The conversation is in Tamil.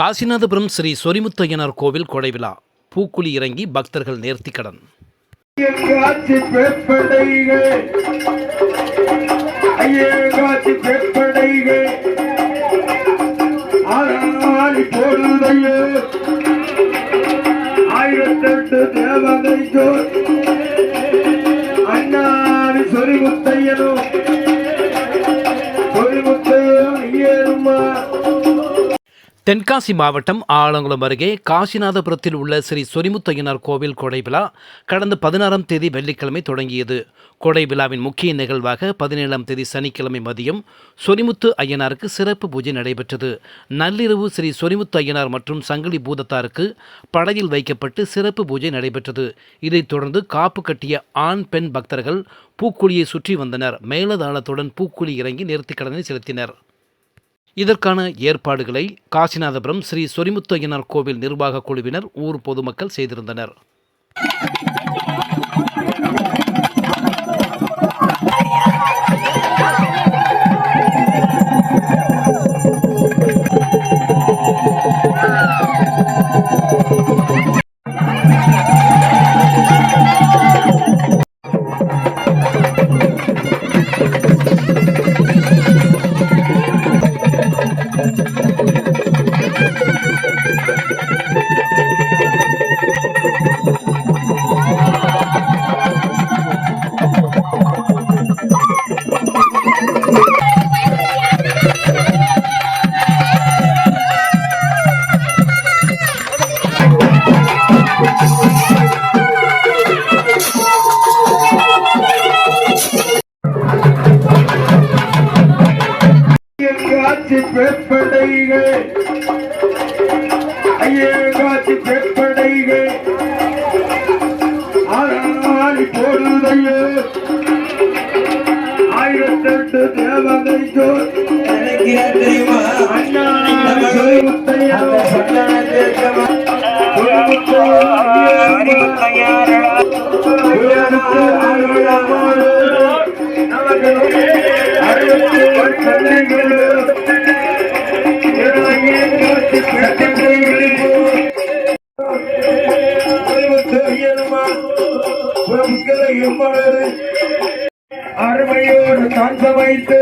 காசிநாதபுரம் ஸ்ரீ சொரிமுத்தையனார் கோவில் கொடை விழா. பூக்குழி இறங்கி பக்தர்கள் நேர்த்திக்கடன் காட்சி பெப்படைகள் ஐயே ஆயிரத்தெட்டு தேவதைக்கோ அண்ணாடி சொரிமுத்தையனோ. தென்காசி மாவட்டம் ஆலங்குளம் அருகே காசிநாதபுரத்தில் உள்ள ஸ்ரீ சொரிமுத்தையனார் கோவில் கொடை விழா கடந்த பதினாறாம் தேதி வெள்ளிக்கிழமை தொடங்கியது. கொடை விழாவின் முக்கிய நிகழ்வாக பதினேழாம் தேதி சனிக்கிழமை மதியம் சொரிமுத்து ஐயனாருக்கு சிறப்பு பூஜை நடைபெற்றது. நள்ளிரவு ஸ்ரீ சொரிமுத்து ஐயனார் மற்றும் சங்கிலி பூதத்தாருக்கு படையில் வைக்கப்பட்டு சிறப்பு பூஜை நடைபெற்றது. இதைத் தொடர்ந்து காப்பு கட்டிய ஆண் பெண் பக்தர்கள் பூக்குழியை சுற்றி வந்தனர். மேலதாளத்துடன் பூக்குழி இறங்கி நேர்த்திக்கடனை செலுத்தினர். இதற்கான ஏற்பாடுகளை காசிநாதபுரம் ஸ்ரீ சொரிமுத்தையனார் கோவில் நிர்வாக குழுவினர் ஊர் பொதுமக்கள் செய்திருந்தனர். காட்சி பெப்படைகள் ஐயே காட்சி பெப்படைகள் பொருளையோ ஆயிரத்தெட்டு தேவதைக்கோ தெரியுமா அண்ணாடி சொரிமுத்தையோ சொரிமுத்தையோ உயர்த்து அருளமாறு அருமையோடு தாங்க வைத்து